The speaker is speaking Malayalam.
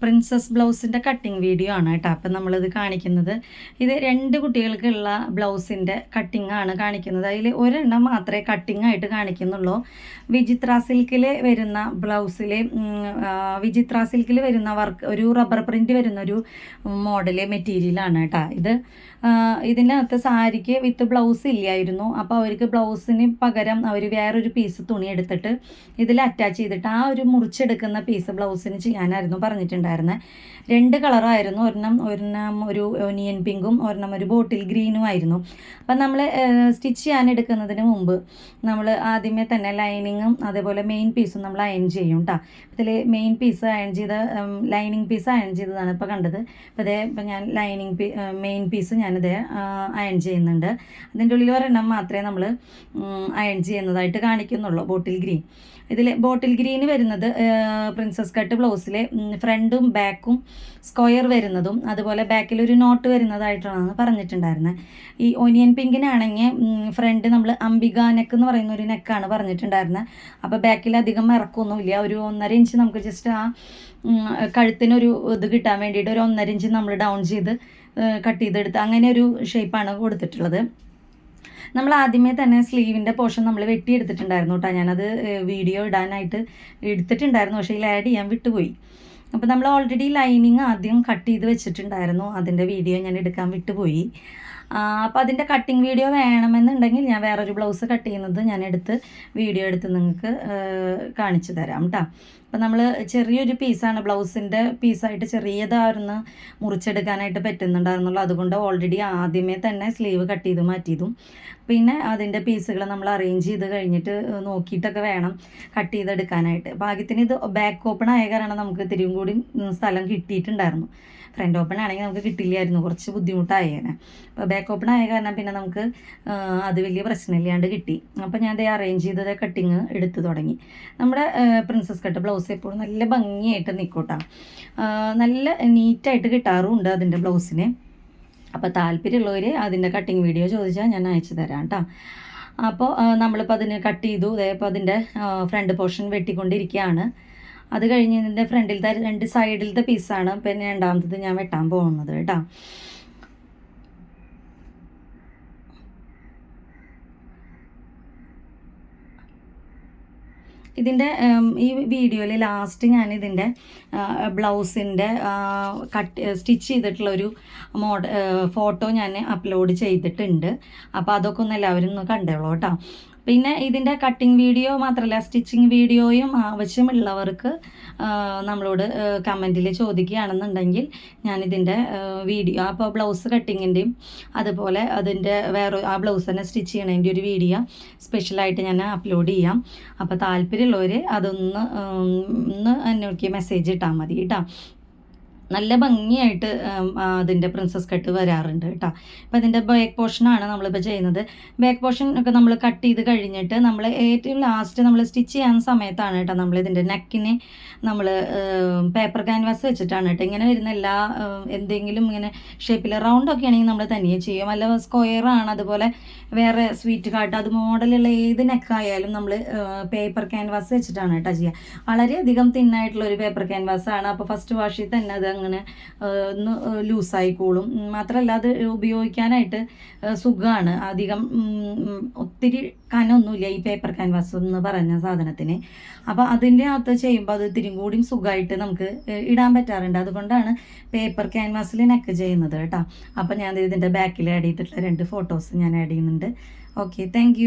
പ്രിൻസസ് ബ്ലൗസിന്റെ കട്ടിങ് വീഡിയോ ആണ് കേട്ടോ. അപ്പം നമ്മളിത് കാണിക്കുന്നത്. ഇത് രണ്ട് കുട്ടികൾക്കുള്ള ബ്ലൗസിന്റെ കട്ടിങ് ആണ് കാണിക്കുന്നത്. അതിൽ ഒരെണ്ണം മാത്രമേ കട്ടിങ് ആയിട്ട് കാണിക്കുന്നുള്ളൂ. വിചിത്ര സിൽക്കിൽ വരുന്ന ബ്ലൗസിൽ വിചിത്ര സിൽക്കിൽ വരുന്ന വർക്ക് ഒരു റബ്ബർ പ്രിന്റ് വരുന്ന ഒരു മോഡൽ മെറ്റീരിയലാണ് കേട്ടോ ഇത്. ഇതിനകത്ത് സാരിക്ക് വിത്ത് ബ്ലൗസ് ഇല്ലായിരുന്നു. അപ്പോൾ അവർക്ക് ബ്ലൗസിന് പകരം അവർ വേറൊരു പീസ് തുണി എടുത്തിട്ട് ഇതിൽ അറ്റാച്ച് ചെയ്തിട്ട് ആ ഒരു മുറിച്ചെടുക്കുന്ന പീസ് ബ്ലൗസിന് ചെയ്യാനായിരുന്നു പറഞ്ഞിട്ടുണ്ടായിരുന്നത്. രണ്ട് കളറായിരുന്നു. ഒരെണ്ണം ഒരെണ്ണം ഒരു ഒനിയൻ പിങ്കും ഒരെണ്ണം ഒരു ബോട്ടിൽ ഗ്രീനും ആയിരുന്നു. അപ്പം നമ്മൾ സ്റ്റിച്ച് ചെയ്യാൻ എടുക്കുന്നതിന് മുമ്പ് നമ്മൾ ആദ്യമേ തന്നെ ലൈനിങ്ങും അതേപോലെ മെയിൻ പീസും നമ്മൾ അയൺ ചെയ്യും കേട്ടോ ഇതിൽ മെയിൻ പീസ് അയൺ ചെയ്ത ലൈനിങ് പീസ് അയൺ ചെയ്തതാണ് ഇപ്പോൾ കണ്ടത്. അപ്പോൾ അതേ ഇപ്പം ഞാൻ ലൈനിങ് പീ മെയിൻ പീസ് ഞാനിത് അയൺ ചെയ്യുന്നുണ്ട്. അതിന്റെ ഉള്ളിൽ ഒരെണ്ണം മാത്രമേ നമ്മൾ അയൺ ചെയ്യുന്നതായിട്ട് കാണിക്കുന്നുള്ളൂ ബോട്ടിൽ ഗ്രീൻ. ഇതിൽ ബോട്ടിൽ ഗ്രീന് വരുന്നത് പ്രിൻസസ് കട്ട് ബ്ലൗസിലെ ഫ്രണ്ടും ബാക്കും സ്ക്വയർ വരുന്നതും അതുപോലെ ബാക്കിൽ ഒരു നോട്ട് വരുന്നതായിട്ടാണ് പറഞ്ഞിട്ടുണ്ടായിരുന്നത് ഈ ഒനിയൻ പിങ്കിനാണെങ്കിൽ ഫ്രണ്ട് നമ്മൾ അംബിക നെക്ക് എന്ന് പറയുന്ന ഒരു നെക്കാണ് പറഞ്ഞിട്ടുണ്ടായിരുന്നത് അപ്പോൾ ബാക്കിൽ അധികം ഇറക്കൊന്നുമില്ല. ഒരു ഒന്നര ഇഞ്ച് നമുക്ക് ജസ്റ്റ് ആ കഴുത്തിനൊരു ഇത് കിട്ടാൻ വേണ്ടിയിട്ട് ഒരു ഒന്നര ഇഞ്ച് നമ്മൾ ഡൗൺ ചെയ്ത് കട്ട് ചെയ്തെടുത്ത് അങ്ങനെ ഒരു ഷേപ്പാണ് കൊടുത്തിട്ടുള്ളത്. നമ്മൾ ആദ്യമേ തന്നെ സ്ലീവിന്റെ പോർഷൻ നമ്മൾ വെട്ടിയെടുത്തിട്ടുണ്ടായിരുന്നു കേട്ടോ. ഞാനത് വീഡിയോ ഇടാനായിട്ട് എടുത്തിട്ടുണ്ടായിരുന്നു. പക്ഷേ ഇതിൽ ആഡ് ചെയ്യാൻ വിട്ടുപോയി. അപ്പോൾ നമ്മൾ ഓൾറെഡി ലൈനിങ് ആദ്യം കട്ട് ചെയ്ത് വെച്ചിട്ടുണ്ടായിരുന്നു. അതിന്റെ വീഡിയോ ഞാൻ എടുക്കാൻ വിട്ടുപോയി. അപ്പോൾ അതിന്റെ കട്ടിങ് വീഡിയോ വേണമെന്നുണ്ടെങ്കിൽ ഞാൻ വേറൊരു ബ്ലൗസ് കട്ട് ചെയ്യുന്നത് ഞാൻ എടുത്ത് വീഡിയോ എടുത്ത് നിങ്ങൾക്ക് കാണിച്ചു തരാം കേട്ടോ അപ്പോൾ നമ്മൾ ചെറിയൊരു പീസാണ് ബ്ലൗസിന്റെ പീസായിട്ട് ചെറിയതായിരുന്നു മുറിച്ചെടുക്കാനായിട്ട് പറ്റുന്നുണ്ടായിരുന്നുള്ളൂ. അതുകൊണ്ട് ഓൾറെഡി ആദ്യമേ തന്നെ സ്ലീവ് കട്ട് ചെയ്ത് മാറ്റിയതും. പിന്നെ അതിന്റെ പീസുകൾ നമ്മൾ അറേഞ്ച് ചെയ്ത് കഴിഞ്ഞിട്ട് നോക്കിയിട്ടൊക്കെ വേണം കട്ട് ചെയ്തെടുക്കാനായിട്ട്. ഭാഗ്യത്തിന് ഇത് ബാക്ക് ഓപ്പൺ ആയ കാരണം നമുക്ക് ഇത്തിരിയും കൂടി സ്ഥലം കിട്ടിയിട്ടുണ്ടായിരുന്നു. ഫ്രണ്ട് ഓപ്പൺ ആണെങ്കിൽ നമുക്ക് കിട്ടില്ലായിരുന്നു. കുറച്ച് ബുദ്ധിമുട്ടായേനെ. അപ്പോൾ ബാക്ക് ഓപ്പൺ ആയ കാരണം പിന്നെ നമുക്ക് അത് വലിയ പ്രശ്നമില്ലാണ്ട് കിട്ടി. അപ്പോൾ ഞാൻ അത് അറേഞ്ച് ചെയ്തത് കട്ടിങ് എടുത്തു തുടങ്ങി. നമ്മുടെ പ്രിൻസസ് കട്ട് ബ്ലൗസ് എപ്പോഴും നല്ല ഭംഗിയായിട്ട് നിൽക്കൂട്ടാ നല്ല നീറ്റായിട്ട് കിട്ടാറുമുണ്ട് അതിന്റെ ബ്ലൗസിന് അപ്പോൾ താല്പര്യമുള്ളവർ അതിന്റെ കട്ടിങ് വീഡിയോ ചോദിച്ചാൽ ഞാൻ അയച്ചു തരാം കേട്ടോ അപ്പോൾ നമ്മളിപ്പോൾ അതിന് കട്ട് ചെയ്തു. ഇതേപ്പോൾ അതിന്റെ ഫ്രണ്ട് പോർഷൻ വെട്ടിക്കൊണ്ടിരിക്കുകയാണ് അത് കഴിഞ്ഞ് ഇതിന്റെ ഫ്രണ്ടിലത്തെ രണ്ട് സൈഡിലത്തെ പീസാണ് പിന്നെ രണ്ടാമത്തത് ഞാൻ വെട്ടാൻ പോകുന്നത് കേട്ടോ ഇതിന്റെ ഈ വീഡിയോയിൽ ലാസ്റ്റ് ഞാൻ ഇതിന്റെ ബ്ലൗസിന്റെ കട്ട് സ്റ്റിച്ച് ചെയ്തിട്ടുള്ള ഒരു മോഡ ഫോട്ടോ ഞാൻ അപ്ലോഡ് ചെയ്തിട്ടുണ്ട്. അപ്പോൾ അതൊക്കെ ഒന്ന് എല്ലാവരും ഒന്ന് കണ്ടോളൂ കേട്ടോ. പിന്നെ ഇതിന്റെ കട്ടിങ് വീഡിയോ മാത്രമല്ല സ്റ്റിച്ചിങ് വീഡിയോയും ആവശ്യമുള്ളവർക്ക് നമ്മളോട് കമന്റിൽ ചോദിക്കുകയാണെന്നുണ്ടെങ്കിൽ ഞാനിതിന്റെ വീഡിയോ അപ്പോൾ ബ്ലൗസ് കട്ടിങ്ങിന്റെയും അതുപോലെ അതിന്റെ വേറെ ആ ബ്ലൗസ് തന്നെ സ്റ്റിച്ച് ചെയ്യണതിന്റെ ഒരു വീഡിയോ സ്പെഷ്യലായിട്ട് ഞാൻ അപ്ലോഡ് ചെയ്യാം. അപ്പോൾ താല്പര്യമുള്ളവർ അതൊന്ന് ഒന്ന് എന്നോക്ക് മെസ്സേജ് ഇട്ടാൽ മതി കേട്ടോ. നല്ല ഭംഗിയായിട്ട് അതിന്റെ പ്രിൻസസ് കട്ട് വരാറുണ്ട് കേട്ടോ. അപ്പോൾ അതിന്റെ ബാക്ക് പോർഷനാണ് നമ്മളിപ്പോൾ ചെയ്യുന്നത്. ബാക്ക് പോർഷൻ ഒക്കെ നമ്മൾ കട്ട് ചെയ്ത് കഴിഞ്ഞിട്ട് നമ്മൾ ഏറ്റവും ലാസ്റ്റ് നമ്മൾ സ്റ്റിച്ച് ചെയ്യാൻ സമയത്താണ് കേട്ടോ നമ്മൾ ഇതിന്റെ നെക്കിനെ നമ്മൾ പേപ്പർ ക്യാൻവാസ് വെച്ചിട്ടാണ് കേട്ടോ. ഇങ്ങനെ വരുന്ന എല്ലാ എന്തെങ്കിലും ഇങ്ങനെ ഷേപ്പിൽ റൗണ്ട് ഒക്കെ ആണെങ്കിൽ നമ്മൾ തനിയെ ചെയ്യും. അല്ല സ്ക്വയർ ആണ്. അതുപോലെ വേറെ സ്വീറ്റ് കാർട്ട് അത് മോഡലുള്ള ഏത് നെക്കായാലും നമ്മൾ പേപ്പർ ക്യാൻവാസ് വെച്ചിട്ടാണ് കേട്ടോ ചെയ്യുക. വളരെയധികം തിന്നായിട്ടുള്ള ഒരു പേപ്പർ ക്യാൻവാസ് ആണ്. അപ്പോൾ ഫസ്റ്റ് വാഷിൽ തന്നെ അത് അങ്ങനെ ഒന്ന് ലൂസായിക്കോളും. മാത്രമല്ല അത് ഉപയോഗിക്കാനായിട്ട് സുഖമാണ് അധികം ഒത്തിരി കനമൊന്നുമില്ല ഈ പേപ്പർ ക്യാൻവാസ് എന്ന് പറഞ്ഞ സാധനത്തിന്. അപ്പോൾ അതിന്റെ അകത്ത് ചെയ്യുമ്പോൾ അത് ഇത്തിരി കൂടിയും സുഖമായിട്ട് നമുക്ക് ഇടാൻ പറ്റാറുണ്ട്. അതുകൊണ്ടാണ് പേപ്പർ ക്യാൻവാസിൽ നെക്ക് ചെയ്യുന്നത് കേട്ടോ. അപ്പോൾ ഞാൻ ഇതിന്റെ ബാക്കിൽ ആഡ് ചെയ്തിട്ടുള്ള രണ്ട് ഫോട്ടോസ് ഞാൻ ആഡ് ചെയ്യുന്നുണ്ട്. Okay thank